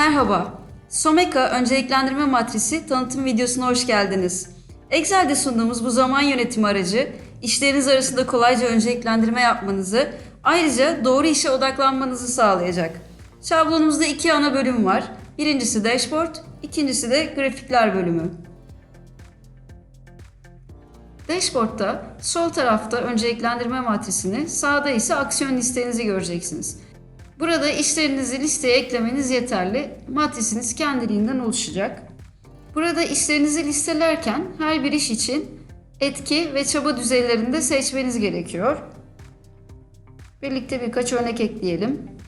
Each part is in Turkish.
Merhaba. Someka önceliklendirme matrisi tanıtım videosuna hoş geldiniz. Excel'de sunduğumuz bu zaman yönetimi aracı işleriniz arasında kolayca önceliklendirme yapmanızı, ayrıca doğru işe odaklanmanızı sağlayacak. Şablonumuzda iki ana bölüm var. Birincisi dashboard, ikincisi de grafikler bölümü. Dashboard'da sol tarafta önceliklendirme matrisini, sağda ise aksiyon listenizi göreceksiniz. Burada işlerinizi listeye eklemeniz yeterli. Matrisiniz kendiliğinden oluşacak. Burada işlerinizi listelerken her bir iş için etki ve çaba düzeylerini de seçmeniz gerekiyor. Birlikte birkaç örnek ekleyelim.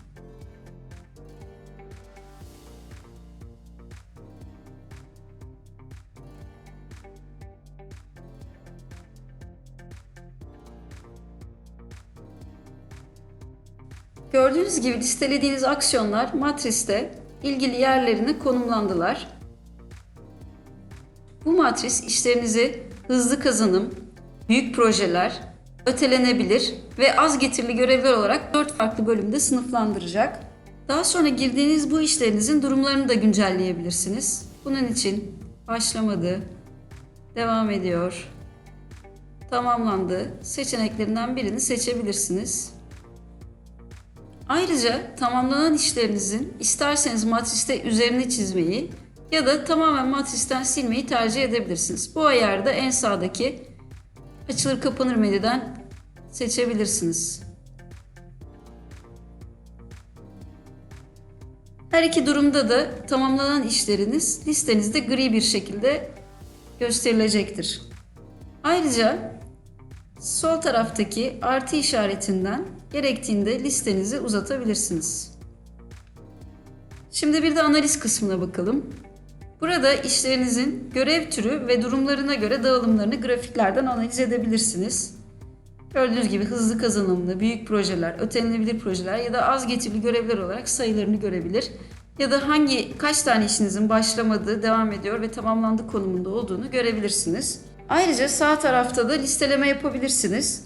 Gördüğünüz gibi listelediğiniz aksiyonlar matriste ilgili yerlerine konumlandılar. Bu matris işlerinizi hızlı kazanım, büyük projeler, ötelenebilir ve az getirili görevler olarak 4 farklı bölümde sınıflandıracak. Daha sonra girdiğiniz bu işlerinizin durumlarını da güncelleyebilirsiniz. Bunun için başlamadı, devam ediyor, tamamlandı seçeneklerinden birini seçebilirsiniz. Ayrıca tamamlanan işlerinizin isterseniz matriste üzerini çizmeyi ya da tamamen matristen silmeyi tercih edebilirsiniz. Bu ayarda en sağdaki açılır kapanır menüden seçebilirsiniz. Her iki durumda da tamamlanan işleriniz listenizde gri bir şekilde gösterilecektir. Ayrıca Sol taraftaki artı işaretinden gerektiğinde listenizi uzatabilirsiniz. Şimdi bir de analiz kısmına bakalım. Burada işlerinizin görev türü ve durumlarına göre dağılımlarını grafiklerden analiz edebilirsiniz. Gördüğünüz gibi hızlı kazanımlı, büyük projeler, ötelenebilir projeler ya da az getirili görevler olarak sayılarını görebilir. Ya da hangi kaç tane işinizin başlamadığı, devam ediyor ve tamamlandı konumunda olduğunu görebilirsiniz. Ayrıca sağ tarafta da listeleme yapabilirsiniz.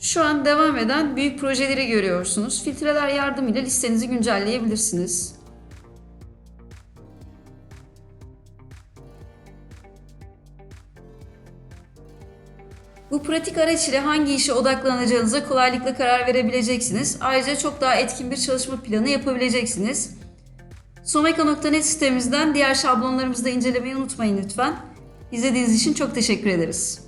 Şu an devam eden büyük projeleri görüyorsunuz. Filtreler yardımıyla listenizi güncelleyebilirsiniz. Bu pratik araç ile hangi işe odaklanacağınıza kolaylıkla karar verebileceksiniz. Ayrıca çok daha etkin bir çalışma planı yapabileceksiniz. Someka.net sitemizden diğer şablonlarımızı da incelemeyi unutmayın lütfen. İzlediğiniz için çok teşekkür ederiz.